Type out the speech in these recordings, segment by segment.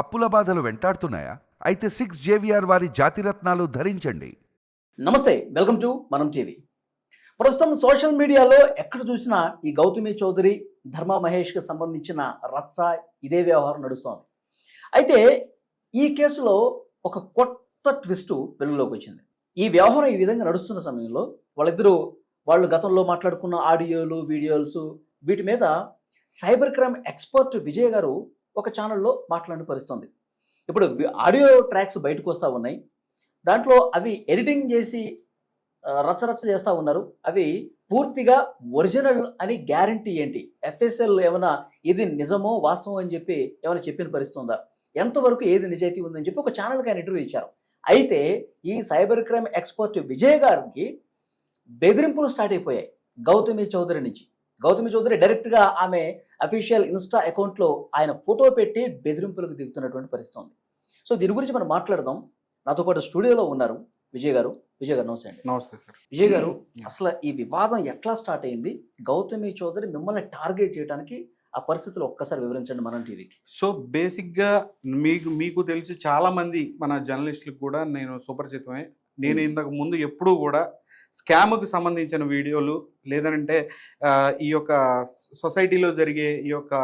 అప్పుల బాధలు వెంటాడుతున్నాయా? అయితే సిక్స్ జేవిఆర్ వారి జాతిరత్నాలు ధరించండి. నమస్తే వెల్కమ్ టు మనం టీవీ. ప్రస్తుతం సోషల్ మీడియాలో ఎక్కడ చూసినా ఈ గౌతమి చౌదరి ధర్మ మహేష్కి సంబంధించిన రచ్చ ఇదే వ్యవహారం నడుస్తోంది. అయితే ఈ కేసులో ఒక కొత్త ట్విస్ట్ వెలుగులోకి వచ్చింది. ఈ వ్యవహారం ఈ విధంగా నడుస్తున్న సమయంలో వాళ్ళిద్దరూ వాళ్ళు గతంలో మాట్లాడుకున్న ఆడియోలు వీడియోలు వీటి మీద సైబర్ క్రైమ్ ఎక్స్పర్ట్ విజయ్ గారు ఒక ఛానల్లో మాట్లాడిన పరిస్థితుంది. ఇప్పుడు ఆడియో ట్రాక్స్ బయటకు వస్తూ ఉన్నాయి. దాంట్లో అవి ఎడిటింగ్ చేసి రచ్చరచ్చ చేస్తూ ఉన్నారు. అవి పూర్తిగా ఒరిజినల్ అని గ్యారంటీ ఏంటి? ఎఫ్ఎస్ఎల్ ఏమైనా ఇది నిజమో వాస్తవం అని చెప్పి ఏమైనా చెప్పిన పరిస్థితి ఉందా? ఎంతవరకు ఏది నిజాయితీ ఉందని చెప్పి ఒక ఛానల్కి ఆయన ఇంటర్వ్యూ ఇచ్చారు. అయితే ఈ సైబర్ క్రైమ్ ఎక్స్పర్ట్ విజయ్ గారికి బెదిరింపులు స్టార్ట్ అయిపోయాయి. గౌతమి చౌదరి నుంచి. గౌతమి చౌదరి డైరెక్ట్గా ఆమె అఫీషియల్ ఇన్స్టా అకౌంట్లో ఆయన ఫోటో పెట్టి బెదిరింపులకు దిగుతున్నటువంటి పరిస్థితి ఉంది. సో దీని గురించి మనం మాట్లాడదాం. నాతో పాటు స్టూడియోలో ఉన్నారు విజయ్ గారు. విజయ్ గారు నమస్తే అండి. నమస్తే సార్. విజయ్ గారు అసలు ఈ వివాదం ఎట్లా స్టార్ట్ అయింది? గౌతమి చౌదరి మిమ్మల్ని టార్గెట్ చేయడానికి ఆ పరిస్థితులు ఒక్కసారి వివరించండి మనం టీవీకి. సో బేసిక్గా మీకు మీకు తెలిసి చాలా మంది మన జర్నలిస్టులకు కూడా నేను సుపరిచితమే. నేను ఇంతకు ముందు ఎప్పుడూ కూడా స్కామ్కి సంబంధించిన వీడియోలు లేదంటే ఈ యొక్క సొసైటీలో జరిగే ఈ యొక్క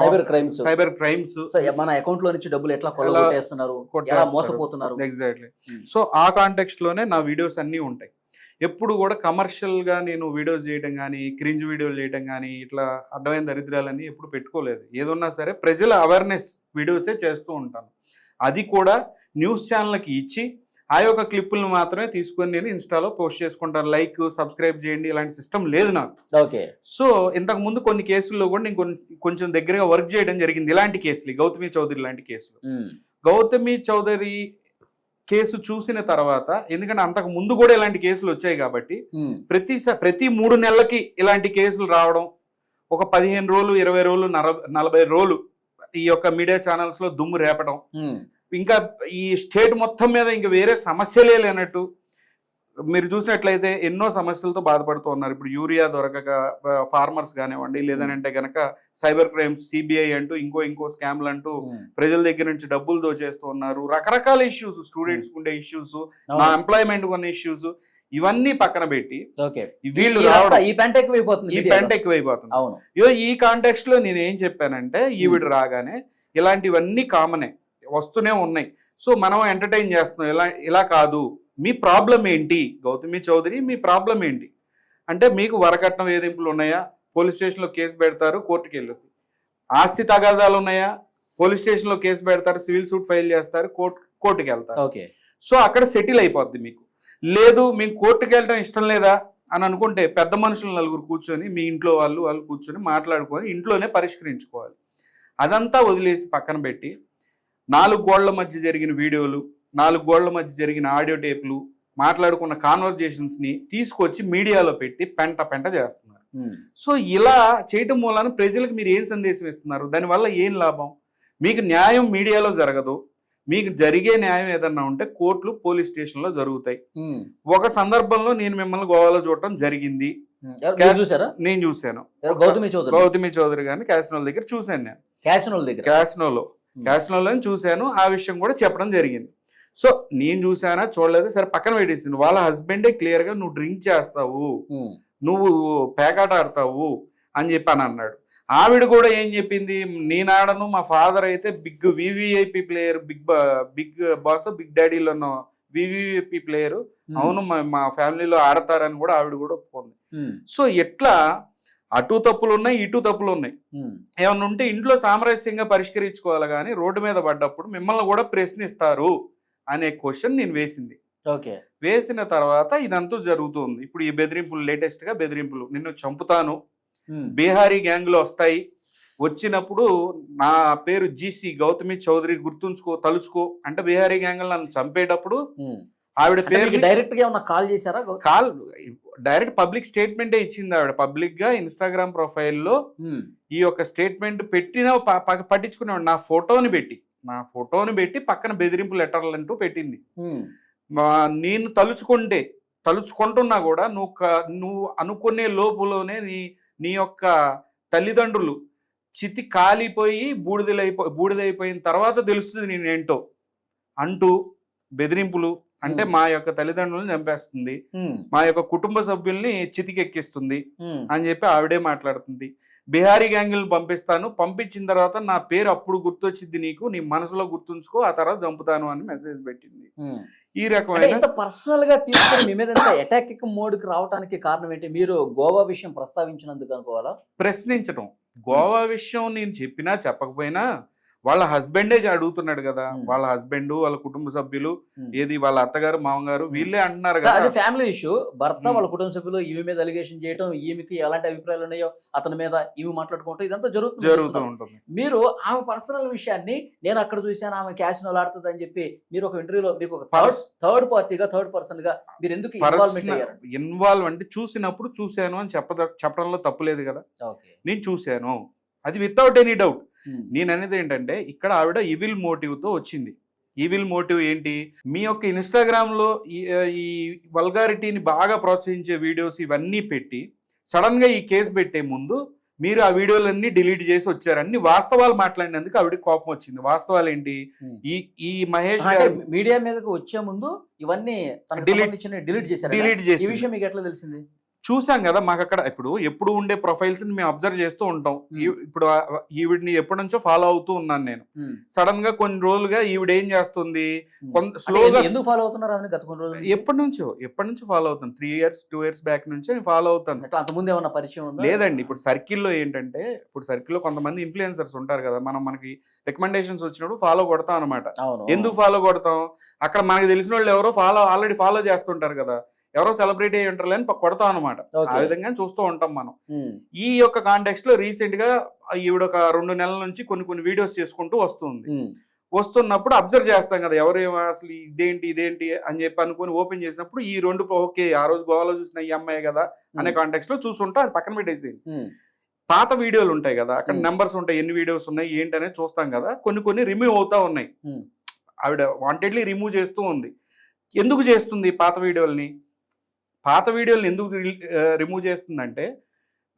సైబర్ క్రైమ్స్. Cyber crimes. మన అకౌంట్లో నుంచి డబ్బులు ఎట్లా కొల్లగొట్టేస్తున్నారు? ఎలా మోసపోతున్నారు? ఎగ్జాక్ట్లీ. సో ఆ కాంటెక్స్ట్లోనే నా వీడియోస్ అన్నీ ఉంటాయి. ఎప్పుడు కూడా కమర్షియల్గా నేను వీడియోస్ చేయడం కానీ క్రింజ్ వీడియోలు చేయడం కానీ ఇట్లా అడ్డమైన దరిద్రాలన్నీ ఎప్పుడు పెట్టుకోలేదు. ఏదున్నా సరే ప్రజల అవేర్నెస్ వీడియోసే చేస్తూ ఉంటాను. అది కూడా న్యూస్ ఛానల్కి ఇచ్చి ఆ యొక్క క్లిప్పులను మాత్రమే తీసుకొని నేను ఇన్స్టాలో పోస్ట్ చేసుకుంటాను. లైక్ సబ్స్క్రైబ్ చేయండి. ఇలాంటి సిస్టమ్ లేదు నాకు. ఓకే. సో ఇంతకు ముందు కొన్ని కేసుల్లో కూడా నేను కొంచెం దగ్గరగా వర్క్ చేయడం జరిగింది. ఇలాంటి కేసులు గౌతమి చౌదరి లాంటి కేసులు. గౌతమి చౌదరి కేసు చూసిన తర్వాత ఎందుకంటే అంతకు ముందు కూడా ఇలాంటి కేసులు వచ్చాయి కాబట్టి ప్రతి ప్రతి మూడు నెలలకి ఇలాంటి కేసులు రావడం ఒక పదిహేను రోజులు ఇరవై రోజులు నలభై రోజులు ఈ యొక్క మీడియా ఛానల్స్లో దుమ్ము రేపడం. ఇంకా ఈ స్టేట్ మొత్తం మీద ఇంకా వేరే సమస్యలే లేనట్టు మీరు చూసినట్లయితే ఎన్నో సమస్యలతో బాధపడుతూ ఉన్నారు. ఇప్పుడు యూరియా దొరకక ఫార్మర్స్ కానివ్వండి లేదనంటే గనక సైబర్ క్రైమ్స్ సిబిఐ అంటూ ఇంకో ఇంకో స్కామ్లు అంటూ ప్రజల దగ్గర నుంచి డబ్బులు దోచేస్తూ ఉన్నారు. రకరకాల ఇష్యూస్ స్టూడెంట్స్ ఉండే ఇష్యూస్ నా ఎంప్లాయ్మెంట్ ఉన్న ఇష్యూస్ ఇవన్నీ పక్కన పెట్టి వీళ్ళు ఈ పెంట ఎక్కువైపోతుంది ఈ మీడియాలో. పెంట ఎక్కువైపోతుంది. అవును. ఇగో ఈ కాంటెక్స్ట్లో నేను ఏం చెప్పానంటే ఈవిడ రాగానే ఇలాంటివన్నీ కామనే వస్తూనే ఉన్నాయి. సో మనం ఎంటర్టైన్ చేస్తున్నాం. ఇలా ఇలా కాదు. మీ ప్రాబ్లం ఏంటి? గౌతమి చౌదరి మీ ప్రాబ్లం ఏంటి? అంటే మీకు వరకట్నం వేధింపులు ఉన్నాయా? పోలీస్ స్టేషన్లో కేసు పెడతారు కోర్టుకి వెళ్ళొద్దు. ఆస్తి తగాదాలు ఉన్నాయా? పోలీస్ స్టేషన్లో కేసు పెడతారు సివిల్ సూట్ ఫైల్ చేస్తారు కోర్టు కోర్టుకి వెళ్తారు. ఓకే. సో అక్కడ సెటిల్ అయిపోద్ది మీకు. లేదు మీకు కోర్టుకి వెళ్ళడం ఇష్టం లేదా? అని అనుకుంటే పెద్ద మనుషులు నలుగురు కూర్చొని మీ ఇంట్లో వాళ్ళు వాళ్ళు కూర్చొని మాట్లాడుకొని ఇంట్లోనే పరిష్కరించుకోవాలి. అదంతా వదిలేసి పక్కన పెట్టి నాలుగు గోళ్ళ మధ్య జరిగిన వీడియోలు నాలుగు గోళ్ళ మధ్య జరిగిన ఆడియో టేపులు మాట్లాడుకున్న కాన్వర్జేషన్స్ని తీసుకొచ్చి మీడియాలో పెట్టి పెంట పెంట చేస్తున్నారు. ఉమ్. సో ఇలా చేయటం మూలాన ప్రజలకు మీరు ఏం సందేశం ఇస్తున్నారు? దానివల్ల ఏం లాభం? మీకు న్యాయం మీడియాలో జరగదు. మీకు జరిగే న్యాయం ఏదన్నా ఉంటే కోర్టులు పోలీస్ స్టేషన్లో జరుగుతాయి. ఉమ్. ఒక సందర్భంలో నేను మిమ్మల్ని గోవాలో చూడటం జరిగింది. చూసారా? నేను చూశాను? గౌతమి చౌదరి. గౌతమి చౌదరి గారిని క్యాసినోల దగ్గర చూశాను నేను. క్యాషనోల్ దగ్గర. క్యాసినోలో. క్యాసినోలో చూశాను. ఆ విషయం కూడా చెప్పడం జరిగింది. సో నేను చూసానా చూడలేదు? సరే పక్కన పెట్టేసింది. వాళ్ళ హస్బెండే క్లియర్గా నువ్వు డ్రింక్ చేస్తావు. నువ్వు పేకాట ఆడతావు అని చెప్పి అని అన్నాడు. ఆవిడ కూడా ఏం చెప్పింది? నేను ఆడను మా ఫాదర్ అయితే big VVIP player big big boss big డాడీలో VVIP player. అవును మా- ఫ్యామిలీలో ఆడతారని కూడా ఆవిడ కూడా ఒప్పుకుంది. సో ఎట్లా? అటు తప్పులు ఉన్నాయి ఇటు తప్పులు ఉన్నాయి. ఏమన్నా ఉంటే ఇంట్లో సామరస్యంగా పరిష్కరించుకోవాలి కానీ రోడ్డు మీద పడ్డప్పుడు మిమ్మల్ని కూడా ప్రశ్నిస్తారు. అనే క్వశ్చన్ నేను వేసింది. ఓకే. వేసిన తర్వాత ఇదంతా జరుగుతుంది. ఇప్పుడు ఈ బెదిరింపులు లేటెస్ట్గా బెదిరింపులు. నిన్ను చంపుతాను. బీహారీ గ్యాంగ్లు వస్తాయి. వచ్చినప్పుడు నా పేరు జీసీ గౌతమి చౌదరి గుర్తుంచుకో తలుచుకో అంటే బీహారీ గ్యాంగ్లు నన్ను చంపేటప్పుడు. ఆవిడ పేరు డైరెక్ట్గా కాల్ చేశారా? కాల్ డైరెక్ట్ పబ్లిక్ స్టేట్మెంటే ఇచ్చింది ఆవిడ. పబ్లిక్గా ఇన్స్టాగ్రామ్ ప్రొఫైల్లో. ఈ యొక్క స్టేట్మెంట్ పెట్టిన పట్టించుకునేవాడు నా ఫోటోని పెట్టి. నా ఫోటోని పెట్టి పక్కన బెదిరింపు లెటర్లు అంటూ పెట్టింది. నేను తలుచుకుంటే తలుచుకుంటున్నా కూడా నువ్వు నువ్వు అనుకునే లోపులోనే నీ నీ యొక్క తల్లిదండ్రులు చితి కాలిపోయి బూడిదలైపో బూడిదైపోయిన తర్వాత తెలుస్తుంది నేనేంటో అంటూ బెదిరింపులు అంటే. మా యొక్క తల్లిదండ్రులను చంపేస్తుంది. మా యొక్క కుటుంబ సభ్యుల్ని చితికెక్కిస్తుంది అని చెప్పి ఆవిడే మాట్లాడుతుంది. బిహారీ గ్యాంగులను పంపిస్తాను. పంపించిన తర్వాత నా పేరు అప్పుడు గుర్తొచ్చింది నీకు. నీ మనసులో గుర్తుంచుకో. ఆ తర్వాత చంపుతాను అని మెసేజ్ పెట్టింది. ఈ రకమైన పర్సనల్గా తీసుకొని మీ మీద ఇంత అటాకింగ్ మోడ్కి రావడానికి కారణం ఏంటి? మీరు గోవా విషయం ప్రస్తావించినందుకు అనుకోవాలా? ప్రశ్నించడం గోవా విషయం నేను చెప్పినా చెప్పకపోయినా వాళ్ళ హస్బెండే అడుగుతున్నాడు కదా Hmm. వాళ్ళ హస్బెండ్ వాళ్ళ కుటుంబ సభ్యులు Hmm. ఏది వాళ్ళ అత్తగారు మామగారు Hmm. వీళ్ళే అంటున్నారు అది కదా ఫ్యామిలీ ఇష్యూ భర్త. వాళ్ళ కుటుంబ సభ్యులు ఈమె మీద అలిగేషన్ చేయడం ఈమెకి ఎలాంటి అభిప్రాయాలు ఉన్నాయో అతని మీద ఈమె మాట్లాడుకుంటాం ఇదంతా జరుగుతుంది జరుగుతూ. ఉంటుంది మీరు ఆమె పర్సనల్ విషయాన్ని నేను అక్కడ చూశాను ఆమె క్యాష్ ఆడుతుంది అని చెప్పి మీరు ఒక ఇంటర్వ్యూలో మీకు ఒక థర్డ్ థర్డ్ పార్టీగా థర్డ్ పర్సన్గా మీరు ఎందుకు ఇన్వాల్వ్మెంట్ అయ్యారు ఇన్వాల్వ్ అంటే చూసినప్పుడు చూశాను అని చెప్ప చెప్పడంలో తప్పులేదు కదా నేను చూశాను అది వితౌట్ ఎనీ డౌట్ నేను అనేది ఏంటంటే ఇక్కడ ఆవిడ ఈవిల్ మోటివ్తో వచ్చింది. ఈవిల్ మోటివ్ ఏంటి? మీ యొక్క ఇన్స్టాగ్రామ్లో ఈ- ఈ వల్గారిటీని బాగా ప్రోత్సహించే వీడియోస్ ఇవన్నీ పెట్టి సడన్గా ఈ కేసు పెట్టే ముందు మీరు ఆ వీడియోలన్నీ డిలీట్ చేసి వచ్చారు అన్ని వాస్తవాలు మాట్లాడినందుకు ఆవిడ కోపం వచ్చింది. వాస్తవాలు ఏంటి? Hmm. ఈ ఈ మహేష్ మీడియా మీదకి వచ్చే ముందు ఇవన్నీ డిలీట్ చేశారు డిలీట్ ఈ చేసి విషయం మీకు ఎట్లా తెలిసింది? చూసాం కదా మాకు అక్కడ ఇప్పుడు ఎప్పుడు ఉండే ప్రొఫైల్స్ని మేము అబ్జర్వ్ చేస్తూ ఉంటాం. ఈ- ఇప్పుడు ఈవిడ్ని ఎప్పటి నుంచో ఫాలో అవుతూ ఉన్నాను నేను. సడన్గా కొన్ని రోజులుగా ఈవిడ ఏం చేస్తుంది. కొంత స్లోగా ఎందు- ఎందుకు ఫాలో అవుతున్నారు గత కొన్ని రోజులు ఎప్పటి నుంచో ఎప్పటి నుంచో ఫాలో అవుతాను. Three years two years back నుంచి నేను ఫాలో అవుతాను. అంతకుముందు ఏమన్నా పరిచయం లేదండి. ఇప్పుడు సర్కిల్లో ఏంటంటే ఇప్పుడు సర్కిల్లో కొంతమంది ఇన్ఫ్లుయెన్సర్స్ ఉంటారు కదా. మనం మనకి రికమెండేషన్స్ వచ్చినప్పుడు ఫాలో కొడతాం అనమాట ఎందుకు ఫాలో కొడతాం? అక్కడ మనకి తెలిసిన వాళ్ళు ఎవరో ఫాలో ఆల్రెడీ ఫాలో చేస్తుంటారు కదా. ఎవరో సెలబ్రిటీ అయ్యి ఉంటారు అని కొడతాం అనమాట ఆ విధంగా చూస్తూ ఉంటాం మనం. ఈ యొక్క కాంటెక్స్ట్లో రీసెంట్గా ఈవిడ ఒక రెండు నెలల నుంచి కొన్ని కొన్ని వీడియోస్ చేసుకుంటూ వస్తుంది. వస్తున్నప్పుడు అబ్జర్వ్ చేస్తాం కదా ఎవరు అసలు ఇదేంటి ఇదేంటి అని చెప్పి అనుకుని ఓపెన్ చేసినప్పుడు ఈ రెండు ఓకే ఆ రోజు గోవాలో చూసిన ఈ అమ్మాయి కదా అనే కాంటెక్స్ట్లో చూసుంటా అది పక్కన పెట్టేసి. పాత వీడియోలు ఉంటాయి కదా అక్కడ. నెంబర్స్ ఉంటాయి ఎన్ని వీడియోస్ ఉన్నాయి ఏంటి అనేది చూస్తాం కదా కొన్ని కొన్ని రిమూవ్ అవుతా ఉన్నాయి. ఆవిడ వాంటెడ్లీ రిమూవ్ చేస్తూ ఉంది ఎందుకు చేస్తుంది పాత వీడియోల్ని పాత వీడియోల్ని ఎందుకు రిమూవ్ చేస్తుందంటే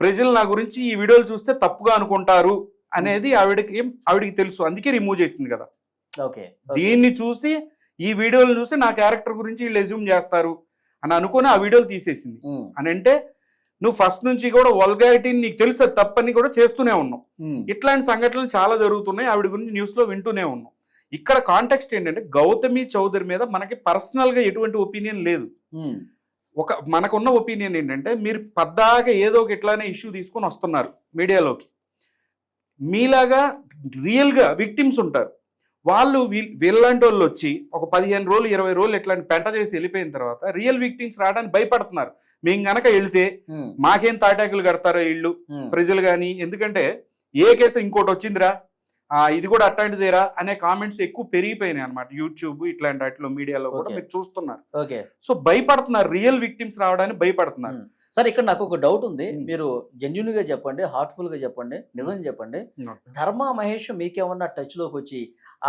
ప్రజలు నా గురించి ఈ వీడియోలు చూస్తే తప్పుగా అనుకుంటారు అనేది ఆవిడకి ఆవిడకి తెలుసు. అందుకే రిమూవ్ చేసింది కదా. ఓకే. దీన్ని చూసి ఈ వీడియోలు చూసి నా క్యారెక్టర్ గురించి వీళ్ళు ఎజ్యూమ్ చేస్తారు అని అనుకుని ఆ వీడియోలు తీసేసింది. ఉమ్. అని అంటే నువ్వు ఫస్ట్ నుంచి కూడా వల్గారిటీని నీకు తెలుసు తప్పని కూడా చేస్తూనే ఉన్నావు. ఉమ్. ఇట్లాంటి సంఘటనలు చాలా జరుగుతున్నాయి ఆవిడ గురించి న్యూస్లో వింటూనే ఉన్నాం. ఇక్కడ కాంటెక్స్ట్ ఏంటంటే గౌతమి చౌదరి మీద మనకి పర్సనల్గా ఎటువంటి ఒపీనియన్ లేదు. ఒక మనకున్న ఒపీనియన్ ఏంటంటే మీరు పద్దాగా ఏదో ఒక ఇట్లానే ఇష్యూ తీసుకొని వస్తున్నారు మీడియాలోకి. మీలాగా రియల్గా విక్టిమ్స్ ఉంటారు. వాళ్ళు వీల్ వీళ్ళంటి వాళ్ళు వచ్చి ఒక పదిహేను రోజులు ఇరవై రోజులు ఇట్లాంటి పెంట చేసి వెళ్ళిపోయిన తర్వాత రియల్ విక్టిమ్స్ రావడానికి భయపడుతున్నారు. మేము గనక వెళ్తే. మాకేం తాటాకులు కడతారో ఇళ్ళు. ప్రజలు కానీ ఎందుకంటే ఏ కేసు ఇంకోటి వచ్చిందిరా? ఇది కూడా అట్లాంటిదేరా అనే కామెంట్స్ ఎక్కువ పెరిగిపోయినాయి అనమాట యూట్యూబ్ ఇట్లాంటి వాటిలో మీడియాలో కూడా. మీరు చూస్తున్నారు. సో భయపడుతున్నారు. రియల్ విక్టిమ్స్ రావడానికి భయపడుతున్నారు. సార్ ఇక్కడ నాకు ఒక డౌట్ ఉంది. మీరు జెన్యున్గా చెప్పండి హార్ట్ఫుల్గా చెప్పండి నిజం చెప్పండి. ధర్మ మహేష్ మీకేమన్నా టచ్లోకి వచ్చి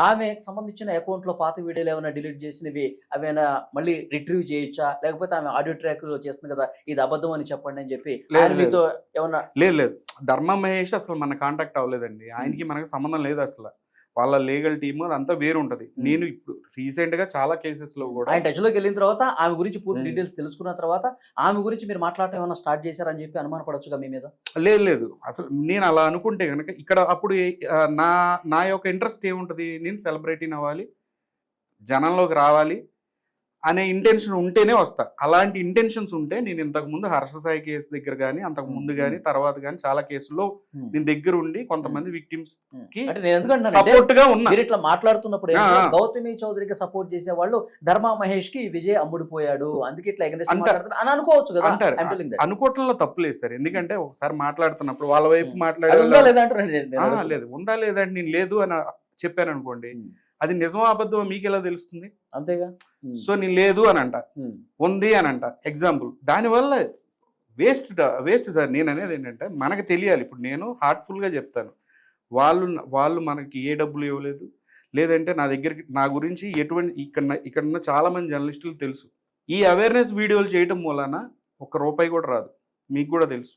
ఆమెకు సంబంధించిన అకౌంట్లో పాత వీడియోలు ఏమైనా డిలీట్ చేసినవి అవేనా మళ్ళీ రిట్రీవ్ చేయొచ్చా? లేకపోతే ఆమె ఆడియో ట్రాక్లో చేస్తుంది కదా ఇది అబద్ధం అని చెప్పండి అని చెప్పి మీతో ఏమన్నా లేదు లేదు. ధర్మ మహేష్ అసలు మన కాంటాక్ట్ అవ్వలేదండి. ఆయనకి మనకి సంబంధం లేదు అసలు. వాళ్ళ లీగల్ టీమ్ అదంతా వేరు ఉంటది. నేను ఇప్పుడు రీసెంట్గా చాలా కేసెస్లో కూడా ఆయన టచ్లోకి వెళ్ళిన తర్వాత ఆమె గురించి పూర్తి. డీటెయిల్స్ తెలుసుకున్న తర్వాత ఆమె గురించి మీరు మాట్లాడటం ఏమైనా స్టార్ట్ చేశారని చెప్పి అనుమానపడొచ్చుగా మీ మీద లేదు లేదు అసలు నేను అలా అనుకుంటే కనుక ఇక్కడ అప్పుడు నా నా యొక్క ఇంట్రెస్ట్ ఏముంటది నేను సెలబ్రిటీని అవ్వాలి జనంలోకి రావాలి అనే ఇంటెన్షన్ ఉంటేనే వస్తా అలాంటి ఇంటెన్షన్స్ ఉంటే నేను ఇంతకు ముందు హర్ష సాయి కేసు దగ్గర కానీ అంతకు ముందు కానీ తర్వాత కానీ చాలా కేసుల్లో. నేను దగ్గర ఉండి కొంతమంది విక్టిమ్స్. కి అంటే నేను ఎందుకంటే సపోర్ట్గా ఉన్నా ఇట్లా మాట్లాడుతున్నప్పుడు. గౌతమి చౌదరికి సపోర్ట్ చేసే వాళ్ళు ధర్మా మహేష్కి విజయ్ అమ్ముడిపోయాడు అందుకే ఇట్లా అని అనుకోవచ్చు కదా అంటారు. అనుకోవటంలో తప్పులేదు సార్ ఎందుకంటే ఒకసారి మాట్లాడుతున్నప్పుడు వాళ్ళ వైపు. మాట్లాడే లేదా ఉందా లేదండి నేను లేదు అని చెప్పాను అనుకోండి. అది నిజమో అబద్ధమో మీకు ఎలా తెలుస్తుంది? అంతేగా. సో నేను లేదు అని అంట. ఉంది అని అంట ఎగ్జాంపుల్ దానివల్ల వేస్ట్ వేస్ట్ సార్ నేను అనేది ఏంటంటే మనకు తెలియాలి. ఇప్పుడు నేను హార్ట్ఫుల్గా చెప్తాను. వాళ్ళు వాళ్ళు మనకి ఏ డబ్బులు ఇవ్వలేదు. లేదంటే నా దగ్గరికి నా గురించి ఎటువంటి ఇక్కడ ఇక్కడ ఉన్న చాలా మంది జర్నలిస్టులు తెలుసు. ఈ అవేర్నెస్ వీడియోలు చేయటం మూలన ఒక రూపాయి కూడా రాదు. మీకు కూడా తెలుసు.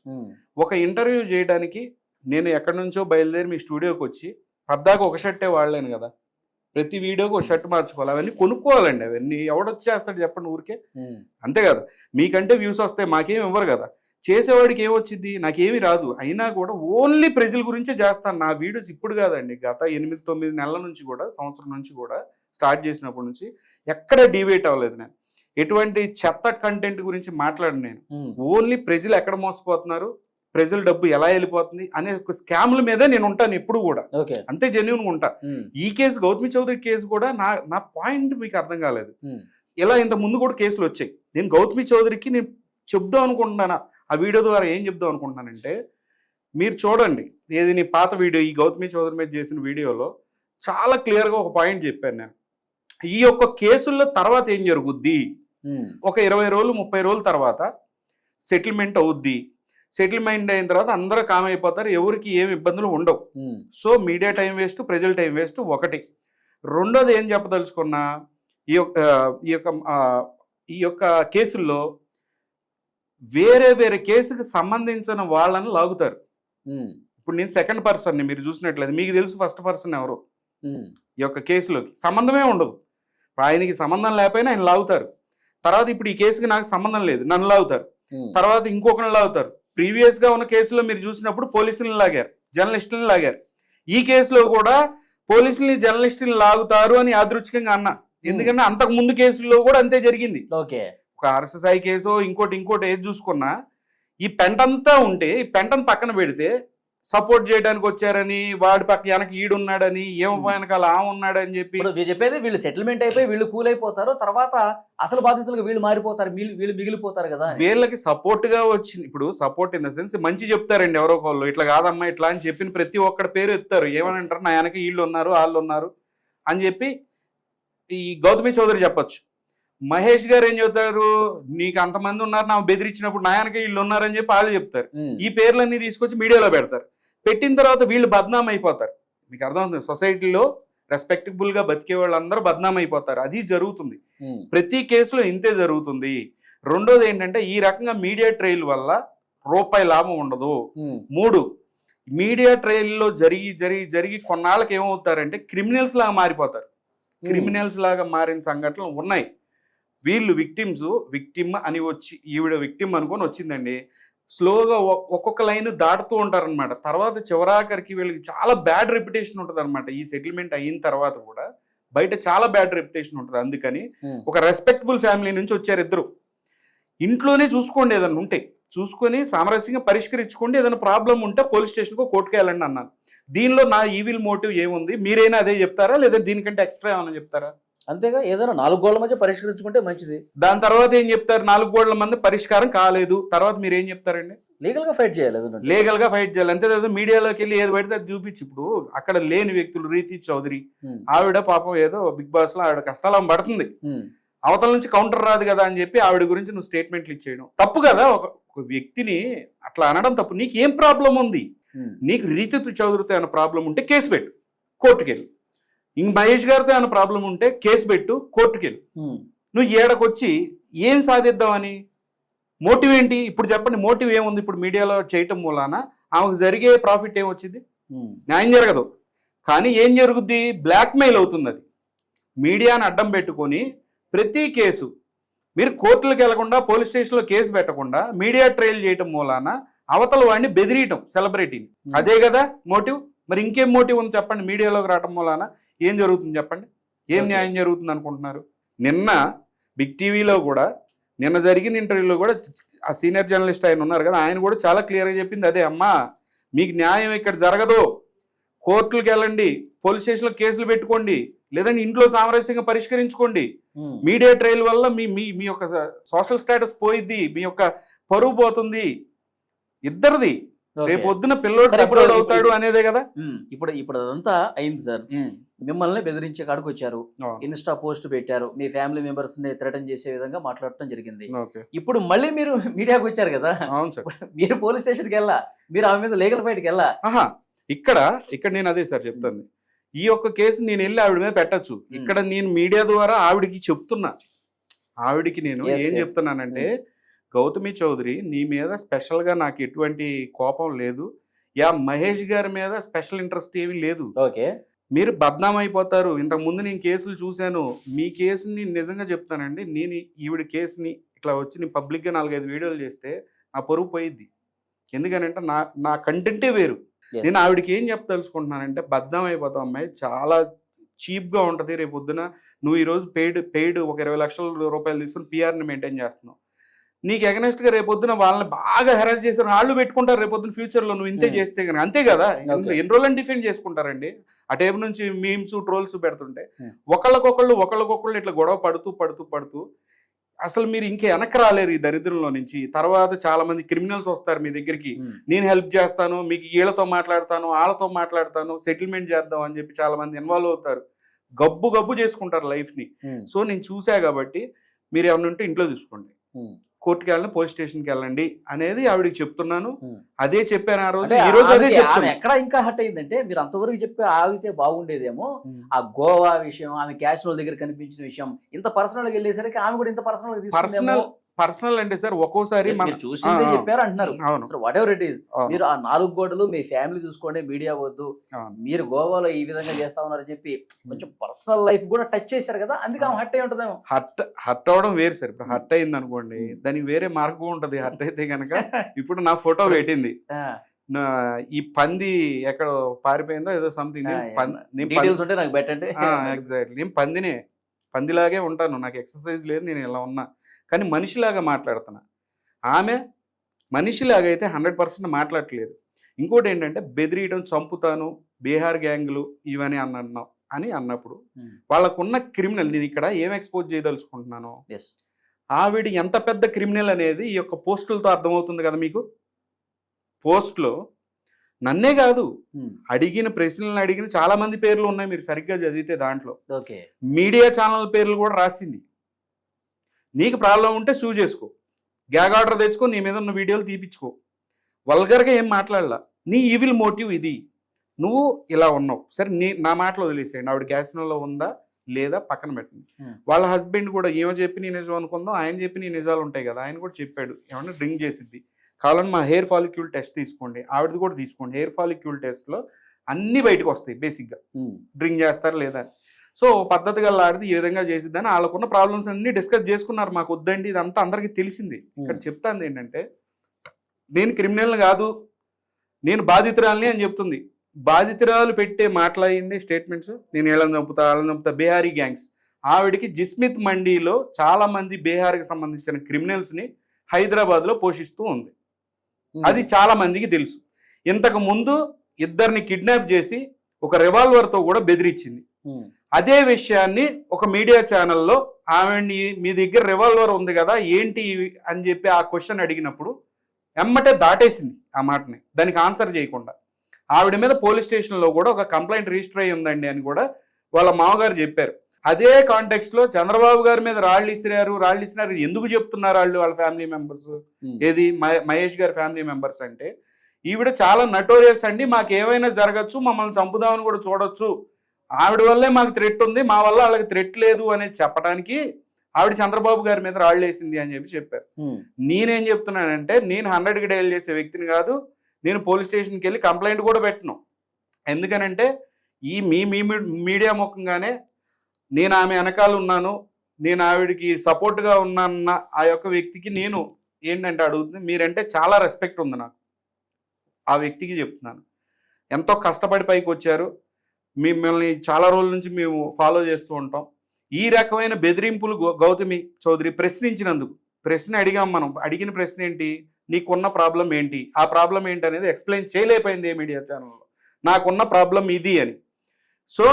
ఒక ఇంటర్వ్యూ చేయడానికి నేను ఎక్కడి నుంచో బయలుదేరి మీ స్టూడియోకి వచ్చి పద్దాక ఒక షర్టే వాడలేను కదా. ప్రతి వీడియోకి ఒక షర్ట్ మార్చుకోవాలి అవన్నీ కొనుక్కోవాలండి అవన్నీ. ఎవడొచ్చేస్తాడు చెప్పండి ఊరికే? అంతే కదా. మీకంటే వ్యూస్ వస్తాయి మాకేం ఇవ్వరు కదా. చేసేవాడికి ఏమొచ్చింది నాకేమీ రాదు. అయినా కూడా ఓన్లీ ప్రజల గురించే చేస్తాను. నా వీడియోస్ ఇప్పుడు కాదండి. గత ఎనిమిది తొమ్మిది నెలల నుంచి కూడా సంవత్సరం నుంచి కూడా స్టార్ట్ చేసినప్పటి నుంచి ఎక్కడ డివేట్ అవ్వలేదు నేను. ఎటువంటి చెత్త కంటెంట్ గురించి మాట్లాడను నేను. ఓన్లీ ప్రజలు ఎక్కడ మోసపోతున్నారు? ప్రజల డబ్బు ఎలా వెళ్ళిపోతుంది అనే ఒక స్కామ్ల మీదే నేను ఉంటాను ఎప్పుడు కూడా. అంతే జెన్యున్గా ఉంటా. ఈ కేసు గౌతమి చౌదరి కేసు కూడా నా నా పాయింట్ మీకు అర్థం కాలేదు. ఇలా ఇంత ముందు కూడా కేసులు వచ్చాయి. నేను గౌతమి చౌదరికి నేను చెప్దాం అనుకుంటున్నాను? ఆ వీడియో ద్వారా ఏం చెప్దాం అనుకుంటున్నానంటే మీరు చూడండి ఏది నీ పాత వీడియో ఈ గౌతమి చౌదరి మీద చేసిన వీడియోలో చాలా క్లియర్గా ఒక పాయింట్ చెప్పాను నేను. ఈ యొక్క కేసుల్లో తర్వాత ఏం జరుగుద్ది? ఒక ఇరవై రోజులు ముప్పై రోజుల తర్వాత సెటిల్మెంట్ అవుద్ది. సెటిల్మెంట్ అయిన తర్వాత అందరూ కామ్ అయిపోతారు ఎవరికి ఏమి ఇబ్బందులు ఉండవు. సో మీడియా టైం వేస్ట్ ప్రజల టైం వేస్ట్ ఒకటి. రెండోది ఏం చెప్పదలుచుకున్నా ఈ యొక్క ఈ యొక్క ఈ యొక్క కేసుల్లో వేరే వేరే కేసుకి సంబంధించిన వాళ్ళని లాగుతారు. ఇప్పుడు నేను సెకండ్ పర్సన్ని మీరు చూసినట్లయితే మీకు తెలుసు ఫస్ట్ పర్సన్ ఎవరు? ఈ యొక్క కేసులోకి. సంబంధమే ఉండదు. ఆయనకి సంబంధం లేకపోయినా ఆయన లాగుతారు. తర్వాత ఇప్పుడు ఈ కేసుకి నాకు సంబంధం లేదు. నన్ను లాగుతారు. తర్వాత ఇంకొకరిని లాగుతారు. ప్రీవియస్గా ఉన్న కేసులో మీరు చూసినప్పుడు పోలీసులను లాగారు జర్నలిస్టులను లాగారు. ఈ కేసులో కూడా పోలీసుల్ని జర్నలిస్టుని లాగుతారు అని యాదృచ్ఛికంగా అన్నా. ఎందుకంటే అంతకు ముందు కేసుల్లో కూడా అంతే జరిగింది. ఓకే. ఒక ఆర్ఎస్ఎస్ఐ కేసు ఇంకోటి ఇంకోటి ఏది చూసుకున్నా ఈ పెంటంతా ఉంటే ఈ పెంటను పక్కన పెడితే సపోర్ట్ చేయడానికి వచ్చారని వాడి పక్క వెనక ఈడున్నాడని ఏమో. వెనకాల ఆ ఉన్నాడని చెప్పి చెప్పేది వీళ్ళు సెటిల్మెంట్ అయిపోయి వీళ్ళు కూల్ అయిపోతారు తర్వాత అసలు బాధితులుగా వీళ్ళు మారిపోతారు వీళ్ళు మిగిలిపోతారు కదా. వీళ్ళకి సపోర్ట్గా వచ్చింది ఇప్పుడు సపోర్ట్ ఇన్ ద సెన్స్ మంచి చెప్తారండి ఎవరో ఒకళ్ళు ఇట్లా కాదమ్మా ఇట్లా అని చెప్పిన ప్రతి ఒక్కడి పేరు ఎత్తారు. ఏమని అంటారు నా వెనక వీళ్ళు ఉన్నారు వాళ్ళు ఉన్నారు అని చెప్పి ఈ గౌతమి చౌదరి చెప్పొచ్చు. మహేష్ గారు ఏం చెబుతారు? నీకు అంతమంది ఉన్నారు నా బెదిరించినప్పుడు నా వెనక వీళ్ళు ఉన్నారని చెప్పి వాళ్ళు చెప్తారు. ఈ పేర్లన్నీ తీసుకొచ్చి మీడియాలో పెడతారు. పెట్టిన తర్వాత వీళ్ళు బద్నాం అయిపోతారు మీకు అర్థమవుతుంది సొసైటీలో రెస్పెక్టబుల్గా బతికే వాళ్ళందరూ బద్నాం అయిపోతారు అది జరుగుతుంది. ప్రతి కేసులో ఇంతే జరుగుతుంది. రెండోది ఏంటంటే ఈ రకంగా మీడియా ట్రయల్ వల్ల రూపాయి లాభం ఉండదు. మూడు మీడియా ట్రయల్లో జరిగి జరిగి జరిగి కొన్నాళ్ళకి ఏమవుతారంటే క్రిమినల్స్ లాగా మారిపోతారు. క్రిమినల్స్ లాగా మారిన సంఘటనలు ఉన్నాయి. వీళ్ళు విక్టిమ్స్ విక్టిమ్ అని వచ్చి ఈవిడ విక్టిమ్ అనుకొని వచ్చిందండి. స్లోగా ఒ- ఒక్కొక్క లైన్ దాటుతూ ఉంటారనమాట తర్వాత చివరాఖరికి వీళ్ళకి చాలా బ్యాడ్ రెప్యుటేషన్ ఉంటుంది అనమాట ఈ సెటిల్మెంట్ అయిన తర్వాత కూడా బయట చాలా బ్యాడ్ రెప్యుటేషన్ ఉంటుంది. అందుకని ఒక రెస్పెక్టబుల్ ఫ్యామిలీ నుంచి వచ్చారు ఇద్దరు. ఇంట్లోనే చూసుకోండి ఏదైనా ఉంటే. చూసుకొని సామరస్యంగా పరిష్కరించుకోండి. ఏదైనా ప్రాబ్లం ఉంటే పోలీస్ స్టేషన్కో కోర్టుకు వెళ్ళండి అన్నాను. దీనిలో నా ఈవిల్ మోటివ్ ఏముంది? మీరైనా అదే చెప్తారా? లేదా దీనికంటే ఎక్స్ట్రా ఏమైనా చెప్తారా? అంతేగా ఏదైనా నాలుగు గోళ్ళ మధ్య పరిష్కరించుకుంటే మంచిది. దాని తర్వాత ఏం చెప్తారు? నాలుగు కోట్ల మంది పరిష్కారం కాలేదు. తర్వాత మీరు ఏం చెప్తారండి? లీగల్గా ఫైట్ చేయాలి. లీగల్గా ఫైట్ చేయాలి. అంతే కదా మీడియాలోకి వెళ్ళి ఏది పడితే అది చూపించి. ఇప్పుడు అక్కడ లేని వ్యక్తులు రీతి చౌదరి. ఆవిడ పాపం ఏదో బిగ్ బాస్లో ఆవిడ కష్టాలు పడుతుంది. అవతల నుంచి కౌంటర్ రాదు కదా అని చెప్పి ఆవిడ గురించి నువ్వు స్టేట్మెంట్లు ఇచ్చేయడం. తప్పు కదా ఒక వ్యక్తిని అట్లా అనడం తప్పు. నీకు ఏం ప్రాబ్లం ఉంది నీకు రీతితో చదువుతో ఏమైనా ప్రాబ్లం ఉంటే కేసు పెట్టు. కోర్టుకి వెళ్ళు ఇంక మహేష్ గారితో ఏమైనా ప్రాబ్లం ఉంటే కేసు పెట్టు కోర్టుకి వెళ్ళు నువ్వు ఏడకొచ్చి ఏం సాధిద్దామని? మోటివ్ ఏంటి? ఇప్పుడు చెప్పండి మోటివ్ ఏముంది ఇప్పుడు మీడియాలో చేయటం మూలాన ఆమెకు జరిగే ప్రాఫిట్ ఏమొచ్చింది? న్యాయం జరగదు. కానీ ఏం జరుగుద్ది? బ్లాక్మెయిల్ అవుతుంది అది. మీడియాని అడ్డం పెట్టుకొని ప్రతి కేసు మీరు కోర్టులకు వెళ్ళకుండా పోలీస్ స్టేషన్లో కేసు పెట్టకుండా మీడియా ట్రయల్ చేయటం మూలాన అవతల వాడిని బెదిరియటం సెలబ్రిటీని. అదే కదా మోటివ్? మరి ఇంకేం మోటివ్ ఉంది చెప్పండి మీడియాలోకి రావటం మూలాన ఏం జరుగుతుంది చెప్పండి? ఏం. న్యాయం జరుగుతుంది అనుకుంటున్నారు? నిన్న బిగ్ టీవీలో కూడా నిన్న జరిగిన ఇంటర్వ్యూలో కూడా ఆ సీనియర్ జర్నలిస్ట్ ఆయన ఉన్నారు కదా ఆయన కూడా చాలా క్లియర్గా చెప్పింది అదే అమ్మా మీకు న్యాయం ఇక్కడ జరగదు. కోర్టులకు వెళ్ళండి పోలీస్ స్టేషన్లో కేసులు పెట్టుకోండి లేదంటే ఇంట్లో సామరస్యంగా పరిష్కరించుకోండి. మీడియా ట్రయల్ వల్ల మీ మీ మీ యొక్క సోషల్ స్టేటస్ పోయిద్ది మీ యొక్క పరువు పోతుంది. ఇద్దరిది. రేపు పొద్దున పిల్లోడు అవుతాడు అనేదే కదా? ఇప్పుడు ఇప్పుడు అదంతా అయింది సార్. మిమ్మల్ని బెదిరించే కాడికి వచ్చారు. ఇన్స్టా పోస్ట్ పెట్టారు. మీ ఫ్యామిలీ మెంబర్స్ని థ్రెటన్ చేసే విధంగా మాట్లాడటం జరిగింది. ఇప్పుడు మళ్ళీ మీరు మీడియాకి వచ్చారు కదా? అవును సార్. మీరు పోలీస్ స్టేషన్కి వెళ్ళా? మీరు ఆమె మీద లీగల్ ఫైట్కి వెళ్ళా? ఇక్కడ ఇక్కడ నేను అదే సార్ చెప్తాను. ఈ యొక్క కేసు నేను వెళ్ళి ఆవిడ మీద పెట్టచ్చు. ఇక్కడ నేను మీడియా ద్వారా ఆవిడకి చెప్తున్నా. ఆవిడికి నేను ఏం. చెప్తున్నానంటే గౌతమి చౌదరి నీ మీద స్పెషల్గా నాకు ఎటువంటి కోపం లేదు. యా మహేష్ గారి మీద స్పెషల్ ఇంట్రెస్ట్ ఏమీ లేదు. ఓకే. మీరు బద్నాం అయిపోతారు ఇంతకు ముందు నేను కేసులు చూశాను. మీ కేసుని నిజంగా చెప్తానండి. నేను ఈవిడ కేసుని ఇట్లా వచ్చి నేను పబ్లిక్గా నాలుగైదు వీడియోలు చేస్తే నా పరువు పోయిద్ది. ఎందుకనంటే నా నా కంటెంటే వేరు. నేను ఆవిడకి ఏం చెప్పదలుచుకుంటున్నానంటే బద్దం అయిపోతాం అమ్మాయి. చాలా చీప్గా ఉంటుంది. రేపు పొద్దున నువ్వు ఈరోజు పెయిడ్ పెయిడ్ ఒక ఇరవై లక్షల రూపాయలు తీసుకుని పిఆర్ని మెయింటైన్ చేస్తున్నావు. నీకు ఎగనెస్ట్గా రేపు పొద్దున వాళ్ళని బాగా హెరాస్ చేశారు. వాళ్ళు పెట్టుకుంటారు. రేపు పొద్దున ఫ్యూచర్లో నువ్వు ఇంతే Hmm. చేస్తే కనుక అంతే కదా. ఎన్ని రోజులని డిఫెండ్ చేసుకుంటారండి? ఆ టైపు నుంచి మీమ్స్ ట్రోల్స్ పెడుతుంటే. ఒకళ్ళకొకళ్ళు ఒకళ్ళకొకళ్ళు ఇట్లా గొడవ పడుతూ పడుతూ పడుతూ అసలు మీరు ఇంకే వెనక్కి రాలేరు ఈ దరిద్రంలో నుంచి. తర్వాత చాలా మంది క్రిమినల్స్ వస్తారు మీ దగ్గరికి. నేను హెల్ప్ చేస్తాను మీకు వీళ్ళతో మాట్లాడతాను వాళ్ళతో మాట్లాడతాను సెటిల్మెంట్ చేద్దాం అని చెప్పి చాలా మంది ఇన్వాల్వ్ అవుతారు. గబ్బు గబ్బు చేసుకుంటారు లైఫ్ని. సో నేను చూసా కాబట్టి మీరు ఏమైనా ఉంటే ఇంట్లో చూసుకోండి. కోర్టుకి వెళ్ళండి పోలీస్ స్టేషన్కి వెళ్ళండి అనేది ఆవిడకి చెప్తున్నాను. అదే చెప్పాను ఆ రోజు. ఈ రోజు అదే ఆమె ఎక్కడ ఇంకా హట్ అయిందంటే మీరు అంతవరకు చెప్పి ఆగితే బాగుండేదేమో. ఆ గోవా విషయం ఆమె క్యాష్ దగ్గర కనిపించిన విషయం ఇంత పర్సనల్గా వెళ్ళేసరికి ఆమె కూడా ఇంత పర్సనల్ పర్సనల్ పర్సనల్ అంటే సార్ ఒక్కోసారి చూసిందే చెప్పారు అంటున్నారు. అవును. వాట్ ఎవర్ ఇట్ ఈస్ మీరు ఆ నాలుగు గోడలు మీ ఫ్యామిలీ చూసుకోండి మీడియా వద్దు. మీరు గోవాలో ఈ విధంగా చేస్తా ఉన్నారని చెప్పి కొంచెం పర్సనల్ లైఫ్ కూడా టచ్ చేశారు కదా అందుకే ఆమె హట్ అయి ఉంటుందేమో. హర్ట్ హర్ట్ అవడం వేరు సార్ ఇప్పుడు హర్ట్ అయింది అనుకోండి దానికి వేరే మార్గం ఉంటది హర్ట్ అయితే కనుక ఇప్పుడు నా ఫోటో పెట్టింది. ఈ పంది ఎక్కడ పారిపోయిందో ఏదో సంథింగ్ నేను పం- నేను డీటెయిల్స్ ఉంటే నాకు పెట్టండి. ఎగ్జాక్ట్లీ నేను పందినే పందిలాగే ఉంటాను. నాకు ఎక్సర్సైజ్ లేదు నేను ఇలా ఉన్నా. కానీ మనిషిలాగా మాట్లాడుతున్నా. ఆమె మనిషిలాగా అయితే హండ్రెడ్ పర్సెంట్ మాట్లాడట్లేదు. ఇంకోటి ఏంటంటే బెదిరియడం చంపుతాను బీహార్ గ్యాంగులు ఇవని అన్నావు అని అన్నప్పుడు. వాళ్ళకున్న క్రిమినల్ నేను ఇక్కడ ఏం ఎక్స్పోజ్ చేయదలుచుకుంటున్నాను. ఆవిడ ఎంత పెద్ద క్రిమినల్ అనేది ఈ యొక్క పోస్టులతో అర్థమవుతుంది కదా మీకు? పోస్ట్లో నన్నే కాదు. అడిగిన ప్రశ్నలను అడిగిన చాలా మంది పేర్లు ఉన్నాయి మీరు సరిగ్గా చదివితే దాంట్లో. మీడియా ఛానల్ పేర్లు కూడా రాసింది. నీకు ప్రాబ్లం ఉంటే సూ చేసుకో. గ్యాగ్ ఆర్డర్ తెచ్చుకో నీ మీద ఉన్న వీడియోలు తీపించుకో వల్గర్గా ఏం మాట్లాడలా? నీ ఈవిల్ మోటివ్ ఇది. నువ్వు ఇలా ఉన్నావు. సరే నీ నా మాటలు వదిలేసేయండి. ఆవిడ క్యాసినోలో ఉందా? లేదా పక్కన పెట్టండి. వాళ్ళ హస్బెండ్ కూడా ఏమో చెప్పి నీ నిజం అనుకుందాం ఆయన చెప్పి నీ నిజాలు ఉంటాయి కదా ఆయన కూడా చెప్పాడు. ఏమన్నా డ్రింక్ చేసిద్ది. కావాలని మా హెయిర్ ఫాలిక్యూల్ టెస్ట్ తీసుకోండి ఆవిడది కూడా తీసుకోండి హెయిర్ ఫాలిక్యూల్ టెస్ట్లో అన్నీ బయటకు వస్తాయి బేసిక్గా. డ్రింక్ చేస్తారు లేదా. సో పద్ధతిగా ఆడిది ఈ విధంగా చేసిద్దని వాళ్ళకున్న ప్రాబ్లమ్స్ అన్ని డిస్కస్ చేసుకున్నారు మాకు వద్దండి ఇదంతా అందరికీ తెలిసింది ఇక్కడ చెప్తాంది ఏంటంటే నేను క్రిమినల్ కాదు నేను బాధితురాలని అని చెప్తుంది బాధితురాలు పెట్టే మాట్లాడండి స్టేట్మెంట్స్ నేను ఏళ్ళని చంపుతా వాళ్ళని చంపుతా బీహారీ గ్యాంగ్స్ ఆవిడకి జిస్మిత్ మండీలో చాలా మంది బీహార్కి సంబంధించిన క్రిమినల్స్ని హైదరాబాద్లో పోషిస్తూ ఉంది. అది చాలా మందికి తెలుసు. ఇంతకు ముందు ఇద్దరిని కిడ్నాప్ చేసి ఒక revolver తో కూడా బెదిరించింది. అదే విషయాన్ని ఒక మీడియా ఛానల్లో ఆమెని మీ దగ్గర రివాల్వర్ ఉంది కదా ఏంటి అని చెప్పి ఆ క్వశ్చన్ అడిగినప్పుడు ఎమ్మటే దాటేసింది ఆ మాటని. దానికి ఆన్సర్ చేయకుండా. ఆవిడ మీద పోలీస్ స్టేషన్లో కూడా ఒక కంప్లైంట్ రిజిస్టర్ అయ్యి ఉందండి అని కూడా వాళ్ళ మామగారు చెప్పారు. అదే కాంటెక్స్ట్లో చంద్రబాబు గారి మీద రాళ్ళు ఇస్తున్నారు రాళ్ళు ఇస్తున్నారు ఎందుకు చెప్తున్నారు వాళ్ళు వాళ్ళ ఫ్యామిలీ మెంబర్స్ Hmm. ఏది? మహే- మహేష్ గారి ఫ్యామిలీ మెంబర్స్ అంటే ఈవిడ చాలా నటోరియస్ అండి. మాకు ఏమైనా జరగచ్చు మమ్మల్ని చంపుదామని కూడా చూడొచ్చు. ఆవిడ వల్లే మాకు థ్రెట్ ఉంది. మా వల్ల వాళ్ళకి థ్రెట్ లేదు అనేది చెప్పడానికి ఆవిడ చంద్రబాబు గారి మీద రాళ్ళు వేసింది అని చెప్పి చెప్పారు. Hmm. నేనేం చెప్తున్నానంటే నేను హండ్రెడ్కి డైల్ చేసే వ్యక్తిని కాదు నేను పోలీస్ స్టేషన్కి వెళ్ళి కంప్లైంట్ కూడా పెట్టను. ఎందుకనంటే ఈ మీ మీడియా ముఖంగానే నేను ఆమె వెనకాల ఉన్నాను నేను ఆవిడకి సపోర్ట్గా ఉన్నాన్న ఆ యొక్క వ్యక్తికి నేను ఏంటంటే అడుగుతుంది మీరంటే చాలా రెస్పెక్ట్ ఉంది నాకు. ఆ వ్యక్తికి చెప్తున్నాను. ఎంతో కష్టపడి పైకి వచ్చారు. మిమ్మల్ని చాలా రోజుల నుంచి మేము ఫాలో చేస్తూ ఉంటాం. ఈ రకమైన బెదిరింపులు గౌతమి చౌదరి ప్రశ్నించినందుకు ప్రశ్న అడిగాం మనం అడిగిన ప్రశ్న ఏంటి నీకున్న ప్రాబ్లం ఏంటి ఆ ప్రాబ్లం ఏంటి అనేది ఎక్స్ప్లెయిన్ చేయలేకపోయింది ఏ మీడియా ఛానల్లో. నాకున్న ప్రాబ్లం ఇది అని. సో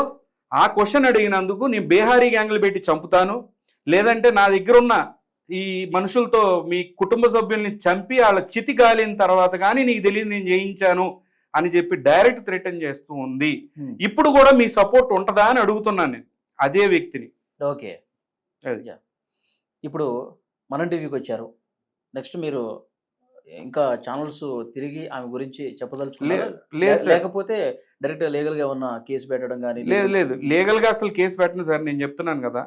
ఆ క్వశ్చన్ అడిగినందుకు నేను బీహారీ గ్యాంగ్లు పెట్టి చంపుతాను. లేదంటే నా దగ్గర ఉన్న ఈ మనుషులతో మీ కుటుంబ సభ్యుల్ని చంపి వాళ్ళ చితి కాలిన తర్వాత కానీ నీకు తెలియదు నేను చేయించాను అని చెప్పి డైరెక్ట్ థ్రెటన్ చేస్తూ ఉంది. ఇప్పుడు కూడా మీ సపోర్ట్ ఉంటుందా అని అడుగుతున్నాను నేను. అదే వ్యక్తిని. ఓకే. ఇప్పుడు మనం టీవీకి వచ్చారు. నెక్స్ట్ మీరు ఇంకా ఛానల్స్ తిరిగి ఆమె గురించి చెప్పదలుచుకున్నారు. లేకపోతే డైరెక్ట్ లీగల్గా ఉన్న కేసు పెట్టడం కానీ లేదు లేదు. లీగల్గా అసలు కేసు పెట్టను సార్. నేను చెప్తున్నాను కదా.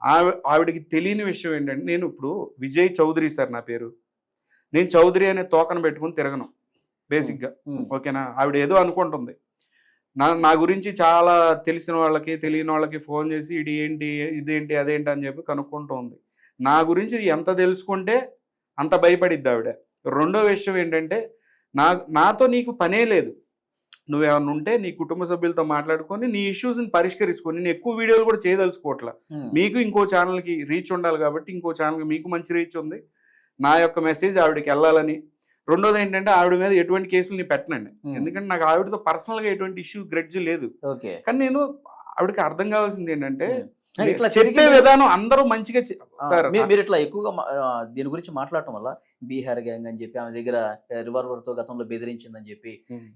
ఆవి ఆవిడకి తెలియని విషయం ఏంటంటే నేను ఇప్పుడు విజయ్ చౌదరి సార్ నా పేరు. నేను చౌదరి అనే తోకను పెట్టుకుని తిరగను బేసిక్గా. ఓకేనా? ఆవిడ ఏదో అనుకుంటుంది. నా నా గురించి చాలా తెలిసిన వాళ్ళకి తెలియని వాళ్ళకి ఫోన్ చేసి ఇది ఏంటి ఇదేంటి అదేంటి అని చెప్పి కనుక్కుంటూ ఉంది నా గురించి ఎంత తెలుసుకుంటే అంత భయపడిద్ది ఆవిడ. రెండో విషయం ఏంటంటే నా నాతో నీకు పనే లేదు. నువ్వేమన్నా ఉంటే నీ కుటుంబ సభ్యులతో మాట్లాడుకొని నీ ఇష్యూస్ని పరిష్కరించుకొని నేను ఎక్కువ వీడియోలు కూడా చేయదలుచుకోవట్లా. ఉమ్, మీకు ఇంకో ఛానల్కి రీచ్ ఉండాలి కాబట్టి ఇంకో ఛానల్కి మీకు మంచి రీచ్ ఉంది. నా యొక్క మెసేజ్ ఆవిడకి వెళ్ళాలని. రెండోది ఏంటంటే ఆవిడ మీద ఎటువంటి కేసులు నేను పెట్టనండి. Hmm. ఎందుకంటే నాకు ఆవిడతో పర్సనల్గా ఎటువంటి ఇష్యూ గ్రెడ్జ్ లేదు. కానీ నేను ఆవిడకి అర్థం కావాల్సింది ఏంటంటే Hmm. ఇట్లా చెప్పే విధానం అందరూ మంచిగా మీరు ఇట్లా ఎక్కువగా దీని గురించి మాట్లాడటం వల్ల బీహార్ గ్యాంగ్ అని చెప్పి ఆమె దగ్గర రివాల్వర్తో గతంలో బెదిరించిందని చెప్పి.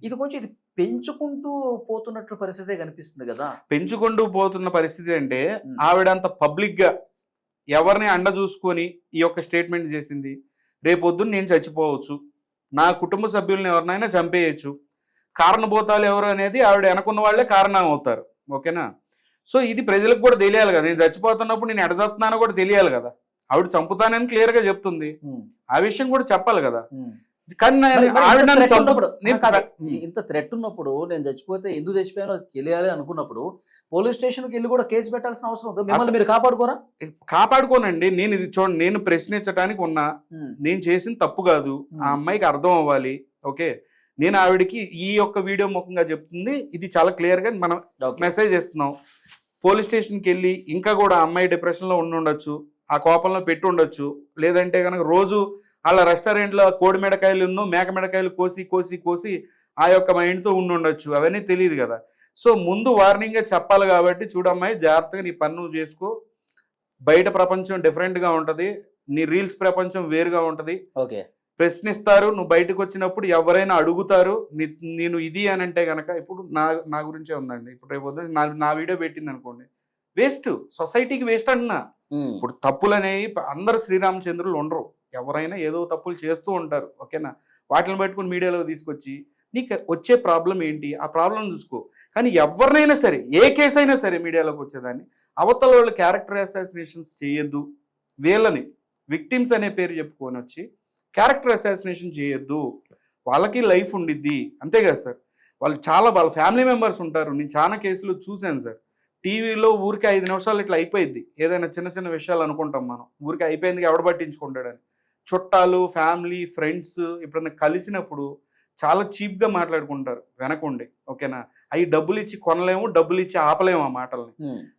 ఇది కొంచెం ఇది పెంచుకుంటూ పోతున్నట్టు పరిస్థితే కనిపిస్తుంది కదా. పెంచుకుంటూ పోతున్న పరిస్థితి అంటే. ఆవిడ అంత పబ్లిక్గా ఎవరిని అండ చూసుకొని ఈ యొక్క స్టేట్మెంట్ చేసింది. రేపొద్దున నేను చచ్చిపోవచ్చు. నా కుటుంబ సభ్యుల్ని ఎవరినైనా చంపేయచ్చు. కారణభూతాలు ఎవరు అనేది ఆవిడ వెనకున్న వాళ్ళే కారణం అవుతారు. ఓకేనా? సో ఇది ప్రజలకు కూడా తెలియాలి కదా. నేను చచ్చిపోతున్నప్పుడు నేను ఎడజస్తున్నానో కూడా తెలియాలి కదా. ఆవిడ చంపుతానని క్లియర్గా చెప్తుంది. ఆ విషయం కూడా చెప్పాలి కదా. కానీ ఇంత థ్రెట్ ఉన్నప్పుడు నేను చచ్చిపోతే ఎందుకు చచ్చిపోయానో తెలియాలి అనుకున్నప్పుడు పోలీస్ స్టేషన్కి వెళ్ళి కూడా కేసు పెట్టాల్సిన అవసరం ఉంది? మిమ్మల్ని మీరు కాపాడుకోరా? కాపాడుకోనండి. నేను ఇది చూడండి నేను ప్రశ్నించడానికి ఉన్నా. నేను చేసిన తప్పు కాదు. ఆ అమ్మాయికి అర్థం అవ్వాలి. ఓకే? నేను ఆవిడకి ఈ యొక్క వీడియో ముఖంగా చెప్తుంది. ఇది చాలా క్లియర్గా మనం. మెసేజ్ ఇస్తున్నాం పోలీస్ స్టేషన్కి వెళ్ళి ఇంకా కూడా ఆ అమ్మాయి డిప్రెషన్లో ఉండి ఉండొచ్చు ఆ కోపంలో పెట్టి ఉండొచ్చు లేదంటే కనుక రోజు అలా రెస్టారెంట్లో కోడి మెడకాయలు మేక మిడకాయలు కోసి కోసి కోసి ఆ యొక్క మైండ్తో ఉండి ఉండొచ్చు అవన్నీ తెలియదు కదా. సో ముందు వార్నింగ్గా చెప్పాలి కాబట్టి చూడమ్మాయి జాగ్రత్తగా నీ పన్ను చేసుకో. బయట ప్రపంచం డిఫరెంట్గా ఉంటుంది. నీ రీల్స్ ప్రపంచం వేరుగా ఉంటుంది. ఓకే. ప్రశ్నిస్తారు నువ్వు బయటకు వచ్చినప్పుడు ఎవరైనా అడుగుతారు నేను ఇది అని అంటే కనుక ఇప్పుడు నా నా గురించే ఉందండి. ఇప్పుడు రేపు నా నా వీడియో పెట్టింది అనుకోండి. వేస్ట్. సొసైటీకి వేస్ట్ అంటున్నా. ఇప్పుడు తప్పులు అనేవి అందరు శ్రీరామచంద్రులు ఉండరు. ఎవరైనా ఏదో తప్పులు చేస్తూ ఉంటారు. ఓకేనా? వాటిని పట్టుకుని మీడియాలో తీసుకొచ్చి నీకు వచ్చే ప్రాబ్లం ఏంటి? ఆ ప్రాబ్లం చూసుకో. కానీ ఎవరినైనా సరే ఏ కేసు అయినా సరే మీడియాలోకి వచ్చేదాన్ని. అవతల వాళ్ళు క్యారెక్టర్ అసాసినేషన్స్ చేయొద్దు. వీళ్ళని విక్టిమ్స్ అనే పేరు చెప్పుకొని వచ్చి క్యారెక్టర్ అసాసినేషన్ చేయొద్దు. వాళ్ళకి లైఫ్ ఉండిద్ది. అంతే కదా సార్? వాళ్ళు చాలా వాళ్ళ ఫ్యామిలీ మెంబర్స్ ఉంటారు. నేను చాలా కేసులు చూశాను సార్. టీవీలో ఊరికి ఐదు నిమిషాలు ఇట్లా అయిపోయింది ఏదైనా చిన్న చిన్న విషయాలు అనుకుంటాం మనం. ఊరికి అయిపోయింది ఎవడ పట్టించుకుంటాడని చుట్టాలు ఫ్యామిలీ ఫ్రెండ్స్ ఎప్పుడైనా కలిసినప్పుడు చాలా చీప్గా మాట్లాడుకుంటారు వెనకుండి ఓకేనా? అవి డబ్బులు ఇచ్చి కొనలేము డబ్బులు ఇచ్చి ఆపలేము ఆ మాటల్ని.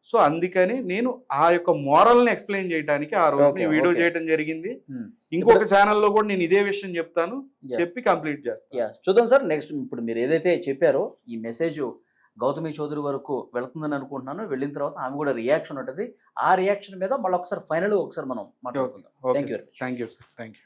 సో అందుకని నేను ఆ యొక్క మోరల్ని ఎక్స్ప్లెయిన్ చేయడానికి ఆ రోజు వీడియో. చేయడం జరిగింది. ఇంకొక ఛానల్లో కూడా నేను ఇదే విషయం చెప్తాను. చెప్పి కంప్లీట్ చేస్తాను. యా చూద్దాం సార్ నెక్స్ట్ ఇప్పుడు మీరు ఏదైతే చెప్పారో ఈ మెసేజ్ గౌతమి చౌదరి వరకు వెళ్తుందని అనుకుంటున్నాను. వెళ్ళిన తర్వాత ఆమె కూడా రియాక్షన్ ఉంటుంది. ఆ రియాక్షన్ మీద మళ్ళీ ఒకసారి ఫైనల్ ఒకసారి మనం మాట్లాడుకుందాం. very much. Thank you sir. Thank you